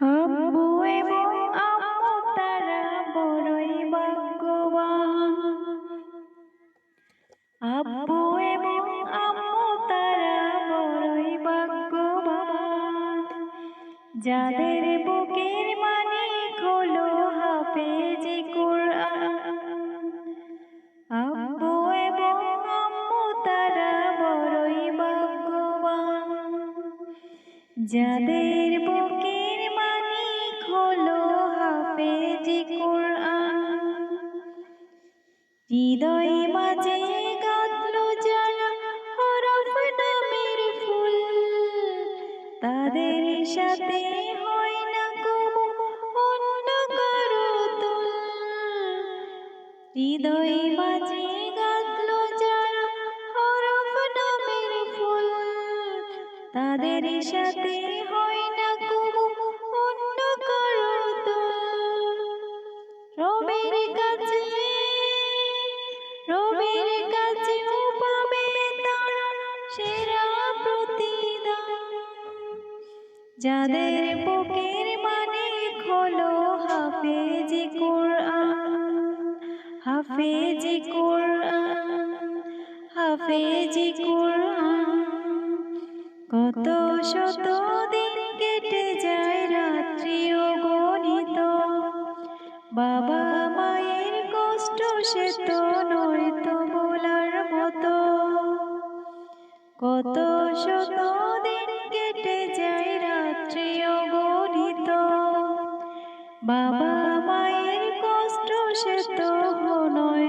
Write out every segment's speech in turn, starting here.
আব্বু এবং আম্মু, তারা বড়ই ভাগ্যবান। আব্বু এবং আম্মু, তারা বড়ই ভাগ্যবান। যাদের বুকের মানিক হলো হাফেজি কোরআন। আব্বু এবং আম্মু, তারা বড়ই ভাগ্যবান। যাদের বুকের হাফেজি হৃদয় মাঝে গাঁথলো যারা হরফ নামের ফুল, তাদের সাথে হয় না কবু অন্য কারও তুল। হৃদয় মাঝে গাঁথলো যারা হরফ নামের ফুল, তাদের সাথে হয় না কবু রবের কাছে রবের কাছে পাবে তারা সেরা প্রতিদান। যাদের বুকের মানিক হলো হাফেজি কোরআন হাফেজি কোরআন হাফেজি কোরআন। কত শত বাবা মায়ের কষ্ট সে তো নয় তো বলার মতো। কত শত দিন কেটে যায় রাত্রি অগণিত। বাবা মায়ের কষ্ট সে তো নয়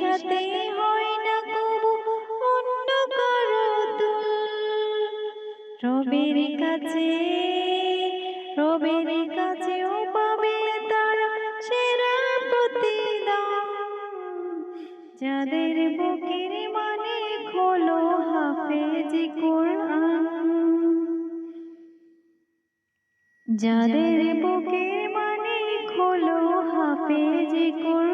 সাথে হয় না কবু, অন্য কারও রবের কাছে, রবের কাছেও পাবে তারা সেরা প্রতিদান। যাদের বুকের মানে খোলো হাফেজি কোরআন। যাদের বুকের মানে খোলো হাফেজি কোরআন।